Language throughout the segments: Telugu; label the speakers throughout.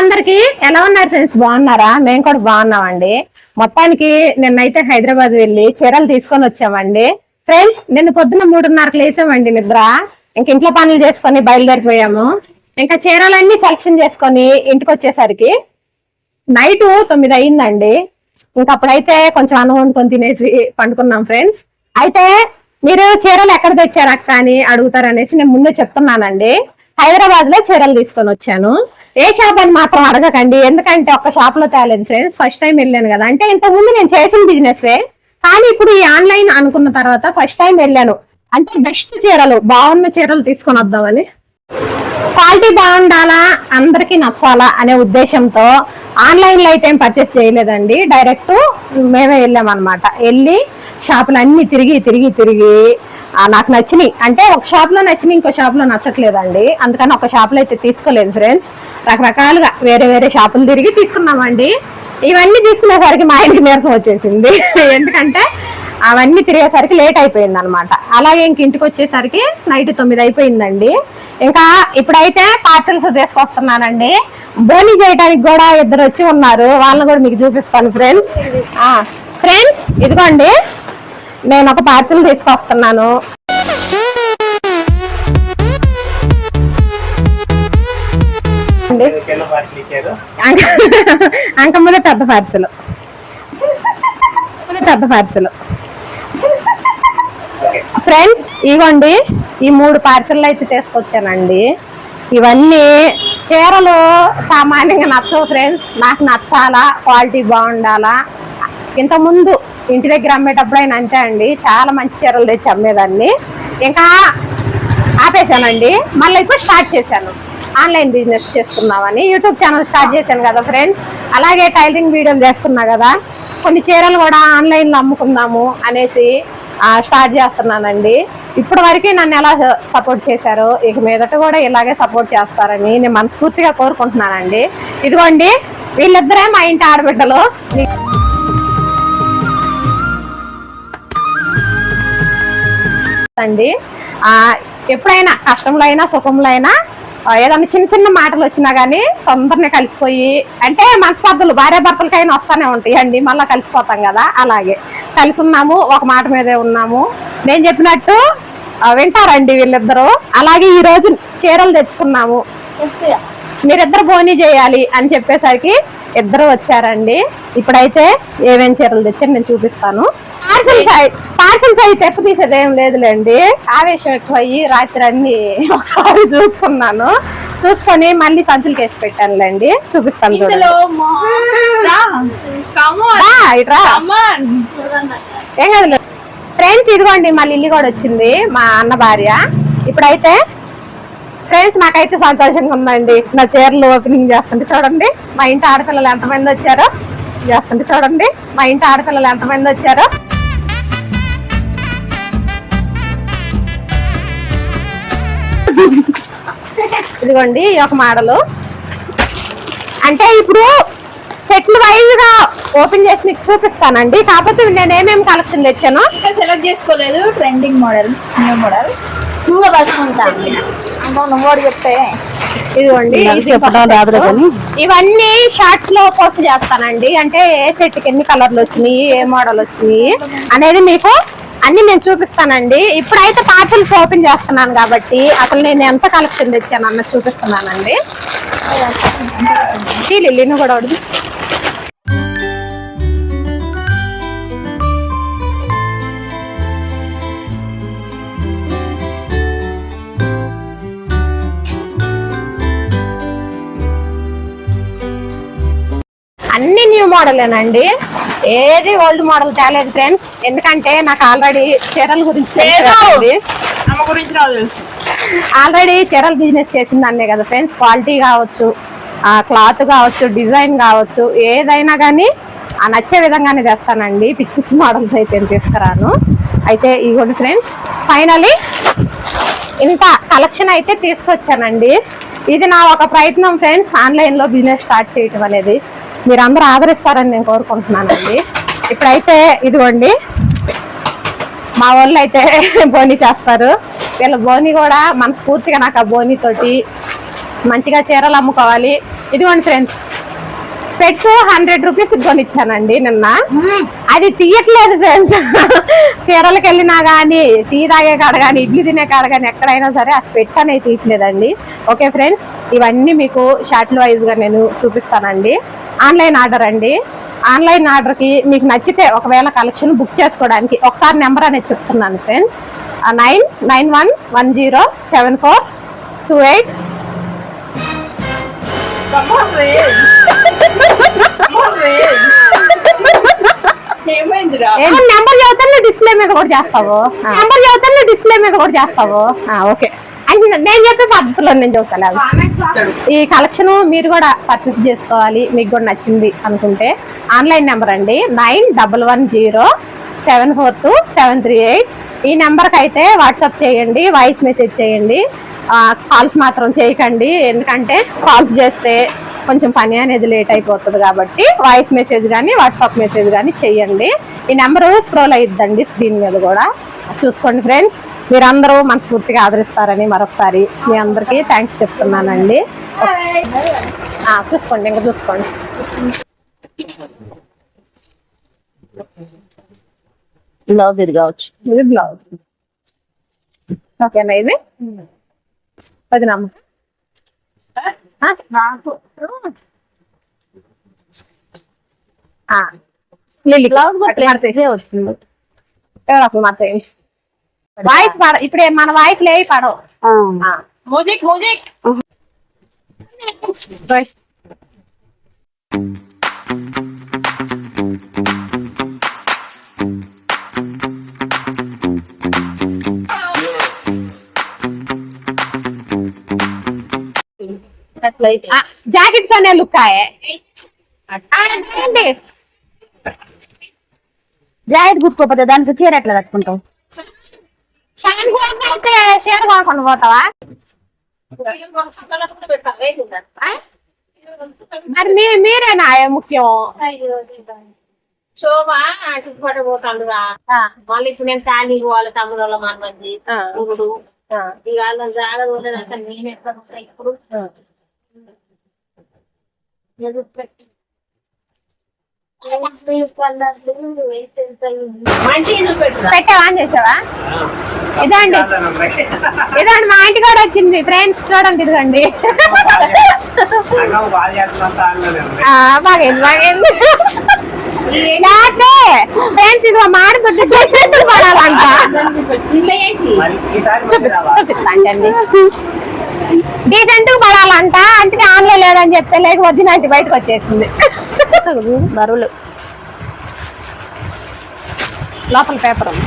Speaker 1: అందరికి ఎలా ఉన్నారు ఫ్రెండ్స్ బాగున్నారా? మేము కూడా బాగున్నామండి. మొత్తానికి నిన్నైతే హైదరాబాద్ వెళ్ళి చీరలు తీసుకొని వచ్చామండి. ఫ్రెండ్స్ నిన్న పొద్దున మూడున్నరకు లేసామండి నిద్ర. ఇంక ఇంట్లో పనులు చేసుకొని బయలుదేరిపోయాము. ఇంకా చీరలన్నీ సెలక్షన్ చేసుకొని ఇంటికి వచ్చేసరికి నైట్ తొమ్మిది అయిందండి. ఇంకా అప్పుడైతే కొంచెం అన్నం తినేసి పండుకున్నాం ఫ్రెండ్స్ అయితే మీరు చీరలు ఎక్కడ తెచ్చారు అక్క అని అడుగుతారనేసి నేను ముందే చెప్తున్నానండి. హైదరాబాద్లో చీరలు తీసుకొని వచ్చాను. ఏ షాప్ అని మాత్రం అడగకండి. ఎందుకంటే ఒక్క షాప్లో తేలేదు ఫ్రెండ్స్ ఫస్ట్ టైం వెళ్ళాను కదా. అంటే ఇంతకు ముందు నేను చేసిన బిజినెస్ కానీ ఇప్పుడు ఈ ఆన్లైన్ అనుకున్న తర్వాత ఫస్ట్ టైం వెళ్ళాను. అంటే బెస్ట్ చీరలు బాగున్న చీరలు తీసుకొని వద్దామని. క్వాలిటీ బాగుండాలా? అందరికి నచ్చాలా అనే ఉద్దేశంతో ఆన్లైన్లో అయితే ఏం పర్చేస్ చేయలేదండి. డైరెక్ట్ మేమే వెళ్ళాం అనమాట వెళ్ళి షాపులు అన్ని తిరిగి తిరిగి తిరిగి నాకు నచ్చినాయి. అంటే ఒక షాప్లో నచ్చినాయి ఇంకో షాప్లో నచ్చట్లేదండి. అందుకని ఒక షాప్లో అయితే తీసుకోలేదు ఫ్రెండ్స్ రకరకాలుగా వేరే వేరే షాపులు తిరిగి తీసుకున్నామండి. ఇవన్నీ తీసుకునేసరికి మా ఇంటికి నీరసం వచ్చేసింది. ఎందుకంటే అవన్నీ తిరిగేసరికి లేట్ అయిపోయింది అనమాట అలాగే ఇంక ఇంటికి వచ్చేసరికి నైట్ తొమ్మిది అయిపోయిందండి. ఇంకా ఇప్పుడైతే పార్సల్స్ తీసుకొస్తున్నానండి. బోని చేయడానికి కూడా ఇద్దరు వచ్చి ఉన్నారు. వాళ్ళని కూడా మీకు చూపిస్తాను ఫ్రెండ్స్ ఫ్రెండ్స్ ఇదిగోండి. నేను ఒక పార్సల్ తీసుకొస్తున్నాను. అంకమ్మలో పెద్ద పార్సల్ పెద్ద పార్సల్ ఫ్రెండ్స్ ఇవ్వండి ఈ మూడు పార్సెల్ అయితే తీసుకొచ్చానండి. ఇవన్నీ చీరలు సామాన్యంగా నచ్చవు ఫ్రెండ్స్ నాకు నచ్చాలా క్వాలిటీ బాగుండాలా? ఇంతకుముందు ఇంటి దగ్గర అమ్మేటప్పుడు అయినా అంతే అండి. చాలా మంచి చీరలు తెచ్చి అమ్మేదాన్ని. ఇంకా ఆపేశానండి. మళ్ళీ ఇప్పుడు స్టార్ట్ చేశాను. ఆన్లైన్ బిజినెస్ చేసుకుందామని యూట్యూబ్ ఛానల్ స్టార్ట్ చేశాను కదా ఫ్రెండ్స్ అలాగే టైలరింగ్ వీడియోలు చేస్తున్నా కదా. కొన్ని చీరలు కూడా ఆన్లైన్లో అమ్ముకుందాము అనేసి స్టార్ట్ చేస్తున్నానండి. ఇప్పటి వరకే నన్ను ఎలా సపోర్ట్ చేశారో ఇక మీదట కూడా ఇలాగే సపోర్ట్ చేస్తారని నేను మనస్ఫూర్తిగా కోరుకుంటున్నానండి. ఇదిగోండి వీళ్ళిద్దరే మా ఇంటి ఆడబిడ్డలు. అండి ఎప్పుడైనా కష్టంలో అయినా సుఖంలో అయినా ఆ, ఏదైనా చిన్న చిన్న మాటలు వచ్చినా కానీ తొందరనే కలిసిపోయి అంటే మనస్పర్ధలు భార్య భర్తలకైనా వస్తానే ఉంటాయి అండి మళ్ళీ కలిసిపోతాం కదా అలాగే. కలిసి ఉన్నాము ఒక మాట మీదే ఉన్నాము. నేను చెప్పినట్టు వింటారండి వీళ్ళిద్దరూ. అలాగే ఈ రోజు చీరలు తెచ్చుకున్నాము. మీరిద్దరు బోని చేయాలి అని చెప్పేసరికి ఇద్దరు వచ్చారండి. ఇప్పుడైతే ఏమేం చీరలు తెచ్చారు నేను చూపిస్తాను. పార్సల్స్ పార్సల్స్ అయితే తెప్ప తీసేది ఏం లేదులేండి. ఆవేశం ఎక్కువ అయ్యి రాత్రి అన్ని ఒకసారి చూసుకున్నాను. చూసుకొని మళ్ళీ సంచులు కేసి పెట్టానులేండి. చూపిస్తాను. ఏం కాదు ఫ్రెండ్స్ ఇదిగోండి మా లిల్లీ కూడా వచ్చింది మా అన్న భార్య. ఇప్పుడైతే ఫ్రెండ్స్ నాకైతే సంతోషంగా ఉందండి. నా చీరలు ఓపెనింగ్ చేస్తుంటే చూడండి. మా ఇంటి ఆడపిల్లలు ఎంతమంది వచ్చారో చేస్తుంటే చూడండి. మా ఇంటి ఆడపిల్లలు ఎంతమంది వచ్చారో. ఇదిగోండి ఈ ఒక మోడలు. అంటే ఇప్పుడు సెట్లు వైజ్గా ఓపెన్ చేసి మీకు చూపిస్తానండి. కాకపోతే నేను ఏమేమి కలెక్షన్ తెచ్చాను
Speaker 2: సెలెక్ట్ చేసుకోలేదు. ట్రెండింగ్ మోడల్ న్యూ మోడల్ ఇంకా పట్టుకుంటా అంటే నువ్వు చెప్తే
Speaker 1: ఇదిగోండి
Speaker 2: చెప్పడం. కానీ.
Speaker 1: ఇవన్నీ షార్ట్స్లో పోస్ట్ చేస్తానండి. అంటే ఏ సెట్కి ఎన్ని కలర్లు వచ్చినాయి ఏ మోడల్ వచ్చినాయి అనేది మీకు అన్ని నేను చూపిస్తానండి. ఇప్పుడైతే పార్సల్స్ ఓపెన్ చేస్తున్నాను కాబట్టి అసలు నేను ఎంత కలెక్షన్ తెచ్చాను అన్నది చూపిస్తున్నానండి. లిల్లీని కూడా మోడలేనండి. ఏది ఓల్డ్ మోడల్ తేలేదు ఫ్రెండ్స్ ఎందుకంటే నాకు ఆల్రెడీ చీరల గురించి ఆల్రెడీ చీరల బిజినెస్ చేసిందన్నే కదా ఫ్రెండ్స్ క్వాలిటీ కావచ్చు ఆ క్లాత్ కావచ్చు డిజైన్ కావచ్చు ఏదైనా కానీ ఆ నచ్చే విధంగానే చేస్తానండి. పిచ్చి పిచ్చి మోడల్స్ అయితే తీసుకురాను. అయితే ఇగోండి ఫ్రెండ్స్ ఫైనలీ ఇంత కలెక్షన్ అయితే తీసుకొచ్చానండి. ఇది నా ఒక ప్రయత్నం ఫ్రెండ్స్ ఆన్లైన్లో బిజినెస్ స్టార్ట్ చేయటం అనేది. మీరు అందరూ ఆదరిస్తారని నేను కోరుకుంటున్నానండి. ఇప్పుడైతే ఇదిగోండి మా వాళ్ళు అయితే బోని చేస్తారు. వీళ్ళ బోని కూడా మనస్ఫూర్తిగా నాకు ఆ బోని తోటి మంచిగా చీరలు అమ్ముకోవాలి. ఇదిగోండి ఫ్రెండ్స్ స్పెట్స్ హండ్రెడ్ రూపీస్ కొనిచ్చానండి నిన్న. అది తీయట్లేదు ఫ్రెండ్స్. చీరలకు వెళ్ళినా కానీ టీ తాగే కాడ కానీ ఇడ్లీ తినే కాడ కానీ ఎక్కడైనా సరే ఆ స్పెట్స్ అనేవి తీయట్లేదండి. ఓకే ఫ్రెండ్స్ ఇవన్నీ మీకు షార్ట్లు వైజ్గా నేను చూపిస్తానండి. ఆన్లైన్ ఆర్డర్ అండి. ఆన్లైన్ ఆర్డర్కి మీకు నచ్చితే ఒకవేళ కలెక్షన్ బుక్ చేసుకోవడానికి ఒకసారి నెంబర్ అనేది చెప్తున్నాను friends. Nine nine one one zero seven four two
Speaker 2: eight
Speaker 1: number చదువుతాను డిస్ప్లే మీద కూడా చేస్తావు? నెంబర్ చదువుతాను డిస్ప్లే మీద కూడా చేస్తావు? ఓకే. అంటే నేను చెప్పే పద్ధతిలో నేను చదువుతాను ఈ కలెక్షన్ మీరు కూడా పర్చేస్ చేసుకోవాలి. మీకు కూడా నచ్చింది అనుకుంటే ఆన్లైన్ నెంబర్ అండి. Nine double one zero seven four two seven three eight. ఈ నెంబర్కి అయితే వాట్సాప్ చేయండి వాయిస్ మెసేజ్ చేయండి. కాల్స్ మాత్రం చేయకండి. ఎందుకంటే కాల్స్ చేస్తే కొంచెం పని అనేది లేట్ అయిపోతుంది కాబట్టి వాయిస్ మెసేజ్ కానీ వాట్సాప్ మెసేజ్ కానీ చేయండి. ఈ నెంబర్ స్క్రోల్ అయిద్దండి స్క్రీన్ మీద కూడా. చూసుకోండి ఫ్రెండ్స్ మీరందరూ మనస్ఫూర్తిగా ఆదరిస్తారని మరొకసారి మీ అందరికీ థ్యాంక్స్ చెప్తున్నానండి. ఆ, చూసుకోండి ఇంకా చూసుకోండి.
Speaker 2: బ్లౌజ్ ఇది కావచ్చు.
Speaker 1: ఇది బ్లౌజ్ ఓకేనా ఇది? పది నమ్మ వాయిస్ పాడ ఇప్పుడే మన వాయిస్ లేవి పడవు.
Speaker 2: Music music
Speaker 1: Sorry.
Speaker 2: అట్లయితే
Speaker 1: జాకెట్ అనే లుక్ ఆయే
Speaker 2: జాకెట్ గుర్తుకోపోతే దానికి చీర ఎట్లా కట్టుకుంటావు
Speaker 1: షేర్ కొనుక్కొని పోతావా మరి మీ మీరేనా ముఖ్యం
Speaker 3: శోభ పోతాడురా మళ్ళీ ఇప్పుడు నేను ఖాళీ పోవాలి తమ్ముడు వాళ్ళ మన మంది. ఇక వాళ్ళ జాగా పోలేదంటే నేను ఎక్కడ ఉంటా ఇప్పుడు ఎదురు పెట్టి
Speaker 1: చేసావా? ఇదండి ఇదండి మా ఇంటి కూడా వచ్చింది. ఫ్రెండ్స్ చూడండి ఇదిగండి. బాగైంది బాగైంది ఫ్రెండ్స్ ఇదిగో మాడిపోతే చేతులు పడాలంట. చూపిస్తాండి డీసెంట్ పడాలంట. అంటే ఆన్లైన్ లేదని చెప్తే లేక వద్దినట్టు బయటకు వచ్చేసింది.
Speaker 2: బరువులు.
Speaker 1: లోపల పేపర్ ఉంది.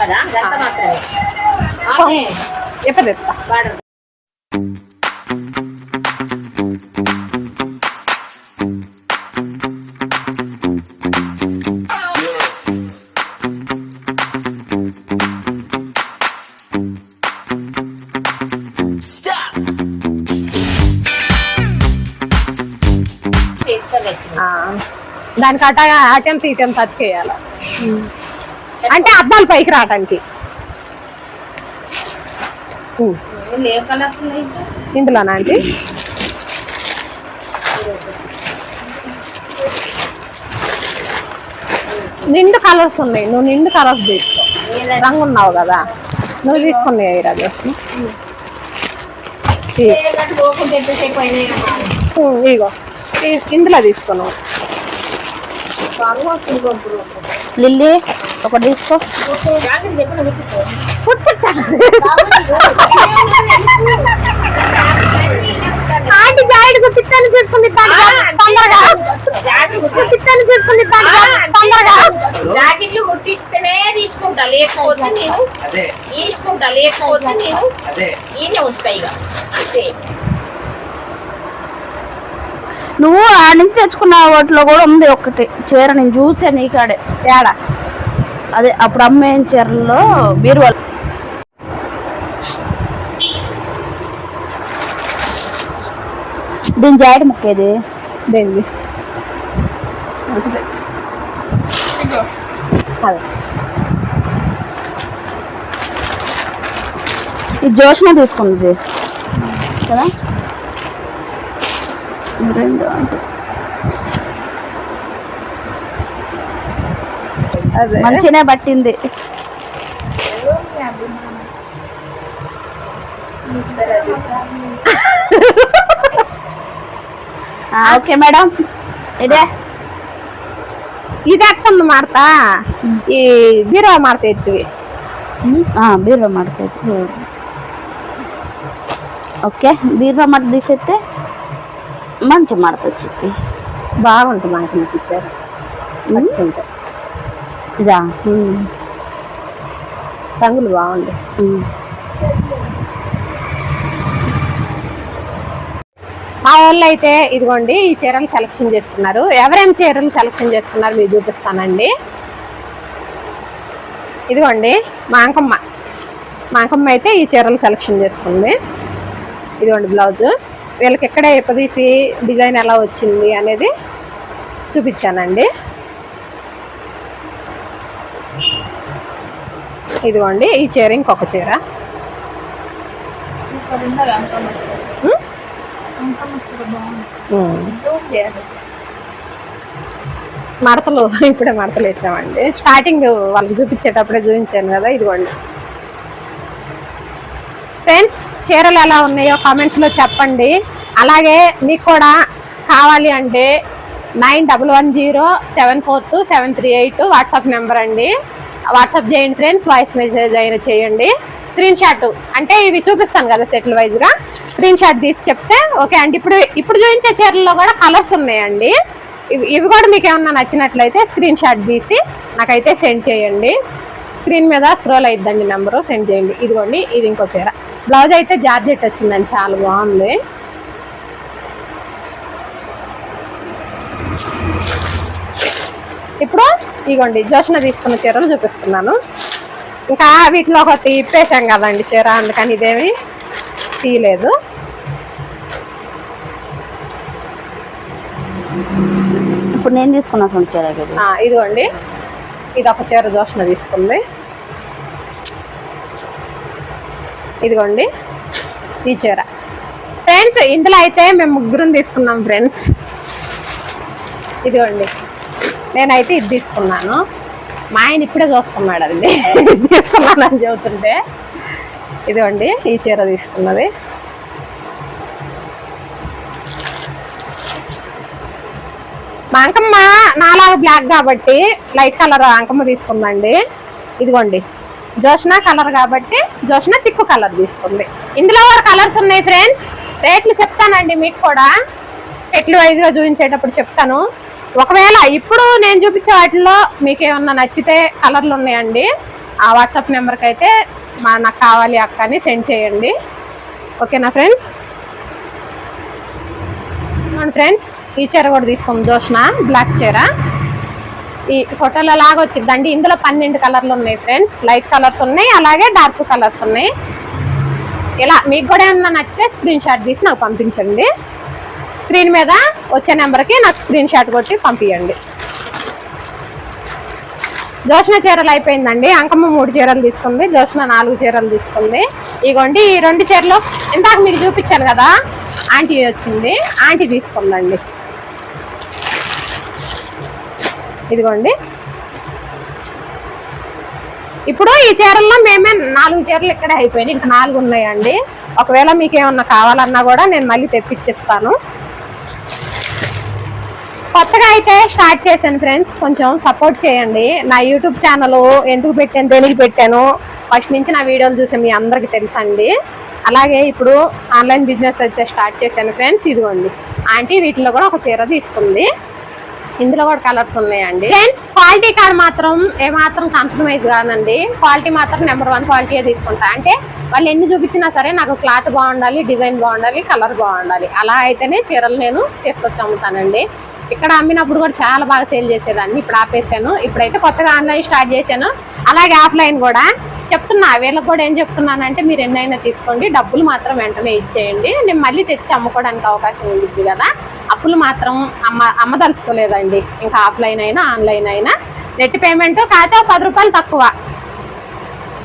Speaker 3: కదా.
Speaker 1: ఎప్పుడు దానికి అట అటెం తీటం టచ్ చేయాలి. అంటే అద్దాలు పైకి రావటానికి.
Speaker 3: ఉన్నాయి
Speaker 1: ఇందులోనా అండి? నిండు కలర్స్ ఉన్నాయి. నువ్వు నిండు కలర్స్ తీసుకో. రంగు ఉన్నావు కదా. నువ్వు తీసుకున్నాయి
Speaker 3: కదా.
Speaker 1: ఇగో. ఇందులో
Speaker 3: గొంతులు.
Speaker 2: లిల్లీ ఒకటి తీసుకో.
Speaker 1: ఆంటీ తొందరగా. తొందరగా.
Speaker 3: జాకెట్లు తీసుకుంటా లేకపోతే నేను తీసుకుంటా లేకపోతే నేను
Speaker 4: అదే
Speaker 3: ఈయనే ఉంచుతా ఇక. అంతే.
Speaker 2: నువ్వు ఆ నుంచి తెచ్చుకున్న వాటిలో కూడా ఉంది ఒకటి చీర నేను చూసాను ఈ కాడే
Speaker 1: ఏడా?
Speaker 2: అదే అప్పుడు అమ్మే చీరల్లో బీరువాలు. దీని జాకెట్ ముక్కేది
Speaker 1: దేంది అదే.
Speaker 2: ఈ జోష్న తీసుకుంది కదా? రెండు అంటే
Speaker 1: అదే
Speaker 2: మంచిగానే పట్టింది ఆ, ఓకే మేడం ఇదే
Speaker 1: ಇದು ಹಾಕೊಂಡು ಮಾಡ್ತಾ ಈ ಬೀರೋ ಮಾಡ್ತಾ ಇರ್ತೀವಿ
Speaker 2: బీరువా ಮಾಡ್ತೈತಿ ఓకే బీరువా మట్టి తీసేస్తే మంచి మడతొచ్చింది
Speaker 1: బాగుంటుంది మనకి మీకు ఇచ్చారు.
Speaker 2: ఇదా?
Speaker 1: రంగులు బాగుంది. మా వాళ్ళు అయితే ఇదిగోండి ఈ చీరలు సెలెక్షన్ చేసుకున్నారు. ఎవరేం చీరలు సెలెక్షన్ చేసుకున్నారు మీరు చూపిస్తానండి. ఇదిగోండి మా అంకమ్మ మా అంకమ్మ అయితే ఈ చీరలు సెలెక్షన్ చేసుకుంది. ఇదిగోండి బ్లౌజ్ వీళ్ళకి ఎక్కడ ఎప్పదీసి డిజైన్ ఎలా వచ్చింది అనేది చూపించానండి. ఇదిగోండి ఈ చీర ఇంకొక చీర. మడతలు ఇప్పుడే మడతలు వేసామండి. స్టార్టింగ్ వాళ్ళకి చూపించేటప్పుడే చూపించాను కదా ఇదిగోండి. ఫ్రెండ్స్ చీరలు ఎలా ఉన్నాయో కామెంట్స్లో చెప్పండి. అలాగే మీకు కూడా కావాలి అంటే nine double one zero seven four two seven three eight WhatsApp number అండి. వాట్సాప్ చేయండి ఫ్రెండ్స్ వాయిస్ మెసేజ్ అయినా చేయండి. స్క్రీన్ షాట్ అంటే ఇవి చూపిస్తాను కదా సెటిల్ వైజ్గా స్క్రీన్ షాట్ తీసి చెప్తే ఓకే. అండి ఇప్పుడు ఇప్పుడు చూపించే చీరల్లో కూడా కలర్స్ ఉన్నాయండి. ఇవి ఇవి కూడా మీకు ఏమన్నా నచ్చినట్లయితే స్క్రీన్ షాట్ తీసి నాకైతే సెండ్ చేయండి. స్క్రీన్ మీద స్క్రోల్ అయిద్దండి నెంబరు సెండ్ చేయండి. ఇదిగోండి ఇది ఇంకో చీర. బ్లౌజ్ అయితే జార్జెట్ వచ్చిందండి చాలా బాగుంది. ఇప్పుడు ఇగోండి జోష్న తీసుకున్న చీరలు చూపిస్తున్నాను. ఇంకా వీటిలో ఒకటి ఇప్పేసాం కదండి చీర అందుకని ఇదేమి తీయలేదు.
Speaker 2: ఇప్పుడు నేను తీసుకున్న సొంత
Speaker 1: ఆ, ఇదిగోండి. ఇది ఒక చీర జోష్న తీసుకుంది. ఇదిగోండి ఈ చీర. ఫ్రెండ్స్ ఇందులో అయితే మేము ముగ్గురం తీసుకున్నాం ఫ్రెండ్స్. ఇదిగోండి నేనైతే ఇది తీసుకున్నాను. మా ఆయన ఇప్పుడే చూసుకున్నాడు అండి తీసుకున్నానని చెబుతుంటే. ఇదిగోండి ఈ చీర తీసుకున్నది. అంకమ్మ నాలాగా బ్లాక్ కాబట్టి లైట్ కలర్ అంకమ్మ తీసుకుందండి. ఇదిగోండి. జోష్న కలర్ కాబట్టి జోష్న తిక్కు కలర్ తీసుకుంది. ఇందులో కూడా కలర్స్ ఉన్నాయి ఫ్రెండ్స్ రేట్లు చెప్తానండి మీకు కూడా. సెట్లు వైజ్గా చూపించేటప్పుడు చెప్తాను. ఒకవేళ ఇప్పుడు నేను చూపించే వాటిలో మీకు ఏమన్నా నచ్చితే కలర్లు ఉన్నాయండి. ఆ వాట్సాప్ నెంబర్కి అయితే మా నాకు కావాలి అక్క అని సెండ్ చేయండి. ఓకేనా ఫ్రెండ్స్ ఫ్రెండ్స్ ఈ చీర కూడా తీసుకుంది జోష్న. బ్లాక్ చీర. ఈ ఫోటోలో లాగా వచ్చిందండి. ఇందులో పన్నెండు కలర్లు ఉన్నాయి ఫ్రెండ్స్ లైట్ కలర్స్ ఉన్నాయి అలాగే డార్క్ కలర్స్ ఉన్నాయి. ఇలా మీకు కూడా ఏమన్నా నచ్చితే స్క్రీన్ షాట్ తీసి నాకు పంపించండి. స్క్రీన్ మీద వచ్చే నెంబర్కి నాకు స్క్రీన్ షాట్ కొట్టి పంపించండి జోష్న చీరలు అయిపోయిందండి. అంకమ్మ మూడు చీరలు తీసుకుంది జోష్న నాలుగు చీరలు తీసుకుంది. ఇగోండి ఈ రెండు చీరలు ఇందాక మీకు చూపించాను కదా ఆంటీ వచ్చింది. ఆంటీ తీసుకుందండి. ఇదిగోండి. ఇప్పుడు ఈ చీరల్లో మేమే నాలుగు చీరలు ఇక్కడే అయిపోయినాయి. ఇంకా నాలుగు ఉన్నాయండి. ఒకవేళ మీకు ఏమన్నా కావాలన్నా కూడా నేను మళ్ళీ తెప్పించిస్తాను. కొత్తగా అయితే స్టార్ట్ చేశాను ఫ్రెండ్స్. కొంచెం సపోర్ట్ చేయండి. నా యూట్యూబ్ ఛానల్ ఎందుకు పెట్టాను దేనికి పెట్టాను? ఫస్ట్ నుంచి నా వీడియోలు చూసి మీ అందరికి తెలుసండి. అలాగే ఇప్పుడు ఆన్లైన్ బిజినెస్ అయితే స్టార్ట్ చేశాను ఫ్రెండ్స్. ఇదిగోండి. ఆంటీ వీటిలో కూడా ఒక చీర తీసుకుంది. ఇందులో కూడా కలర్స్ ఉన్నాయండి. ఫ్రెండ్స్ క్వాలిటీ కార్డ్ మాత్రం ఏ మాత్రం కాంప్రమైజ్ కాదండి. క్వాలిటీ మాత్రం నెంబర్ వన్ క్వాలిటీయే తీసుకుంటా. అంటే వాళ్ళు ఎన్ని చూపించినా సరే నాకు క్లాత్ బాగుండాలి డిజైన్ బాగుండాలి కలర్ బాగుండాలి. అలా అయితేనే చీరలు నేను తీసుకొచ్చి అమ్ముతానండి. ఇక్కడ అమ్మినప్పుడు కూడా చాలా బాగా సేల్ చేసేదాన్ని. ఇప్పుడు ఆపేసాను. ఇప్పుడైతే కొత్తగా ఆన్లైన్ స్టార్ట్ చేశాను. అలాగే ఆఫ్లైన్ కూడా. చెప్తున్నా వీళ్ళకి కూడా ఏం చెప్తున్నానంటే మీరు ఎన్నైనా తీసుకోండి డబ్బులు మాత్రం వెంటనే ఇచ్చేయండి. నేను మళ్ళీ తెచ్చి అమ్ముకోవడానికి అవకాశం ఉంటుంది కదా. అప్పులు మాత్రం అమ్మ అమ్మదలుచుకోలేదండి ఇంకా ఆఫ్లైన్ అయినా ఆన్లైన్ అయినా. నెట్ పేమెంట్ కాకపోతే ఒక పది రూపాయలు తక్కువ.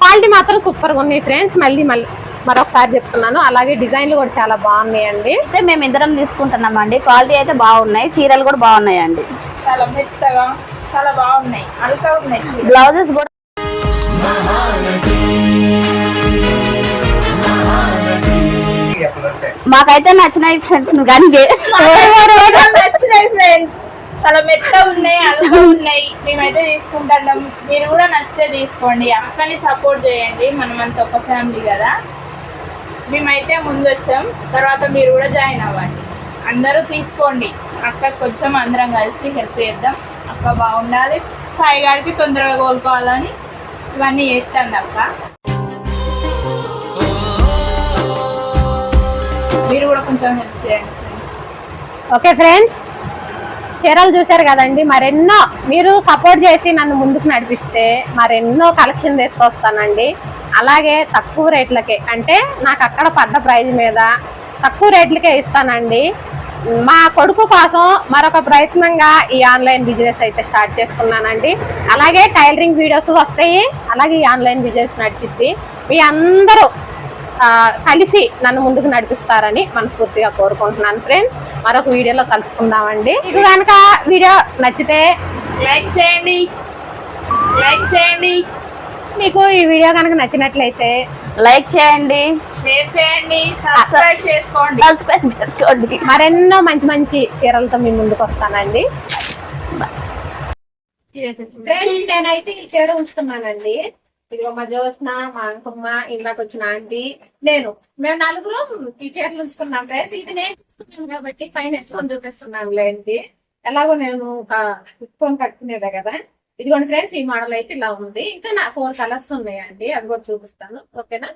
Speaker 1: క్వాలిటీ మాత్రం సూపర్గా ఉన్నాయి ఫ్రెండ్స్. మళ్ళీ మళ్ళీ మరొకసారి చెప్తున్నాను. అలాగే డిజైన్లు కూడా చాలా బాగున్నాయండి.
Speaker 2: అయితే మేము ఇద్దరం తీసుకుంటున్నామండి. క్వాలిటీ అయితే బాగున్నాయి. చీరలు కూడా బాగున్నాయండి.
Speaker 4: చాలా మెత్తగా చాలా బాగున్నాయి. అల్కా ఉన్నాయి చీరలు.
Speaker 2: బ్లౌజెస్ కూడా మాకైతే నచ్చినాయి ఫ్రెండ్స్ కానీ
Speaker 4: నచ్చినాయి ఫ్రెండ్స్ చాలా మెత్తగా ఉన్నాయి అలా ఉన్నాయి. మేమైతే తీసుకుంటాం మీరు కూడా నచ్చితే తీసుకోండి. అక్కని సపోర్ట్ చేయండి. మనమంతా ఒక ఫ్యామిలీ కదా. మేమైతే ముందు వచ్చాం తర్వాత మీరు కూడా జాయిన్ అవ్వండి. అందరూ తీసుకోండి. అక్క కొంచెం అందరం కలిసి హెల్ప్ చేద్దాం. అక్క బాగుండాలి. సాయి గారికి తొందరగా కోలుకోవాలని ఇవన్నీ చేస్తాను అక్క. మీరు కూడా కొంచెం హెల్ప్ చేయండి
Speaker 1: ఓకే ఫ్రెండ్స్ చీరలు చూశారు కదండి మరెన్నో మీరు సపోర్ట్ చేసి నన్ను ముందుకు నడిపిస్తే మరెన్నో కలెక్షన్ తీసుకొస్తానండి. అలాగే తక్కువ రేట్లకే అంటే నాకు అక్కడ పడ్డ ప్రైజ్ మీద తక్కువ రేట్లకే ఇస్తానండి. మా కొడుకు కోసం మరొక ప్రయత్నంగా ఈ ఆన్లైన్ బిజినెస్ అయితే స్టార్ట్ చేసుకున్నానండి. అలాగే టైలరింగ్ వీడియోస్ వస్తాయి అలాగే ఈ ఆన్లైన్ బిజినెస్ నడిచిద్ది. మీ అందరూ కలిసి నన్ను ముందుకు నడిపిస్తారని మనస్ఫూర్తిగా కోరుకుంటున్నాను ఫ్రెండ్స్ మరొక వీడియోలో కలుసుకుందామండి. మీకు కనుక వీడియో నచ్చితే
Speaker 4: లైక్ చేయండి. లైక్ చేయండి.
Speaker 1: మీకు ఈ వీడియో కనుక నచ్చినట్లయితే
Speaker 2: లైక్ చేయండి.
Speaker 4: షేర్ చేయండి. సబ్స్క్రైబ్ చేసుకోండి.
Speaker 2: సబ్స్క్రైబ్ చేసుకోండి.
Speaker 1: మరెన్నో మంచి మంచి చీరలతో మీ ముందుకు వస్తానండి. ఫ్రెండ్స్ నేనైతే ఈ చీర ఉంచుకున్నానండి. ఇదిగో మా జ్యోత్న మా అంకమ్మ ఇందాక వచ్చిన ఆంటీ నేను. మేము నలుగురు ఈ చీరలు ఉంచుకున్నాం ఫ్రెండ్స్. ఇది నేను తీసుకున్నాను కాబట్టి పైన ఎత్తుకొని చూపిస్తున్నాను లేండి. ఎలాగో నేను ఒక ఉప్పుకొని కట్టుకునేదే కదా. ఇదిగోండి ఫ్రెండ్స్ ఈ మోడల్ అయితే ఇలా ఉంది. ఇంకా నా ఫోర్ కలర్స్ ఉన్నాయండి. అవి కూడా చూపిస్తాను. ఓకేనా?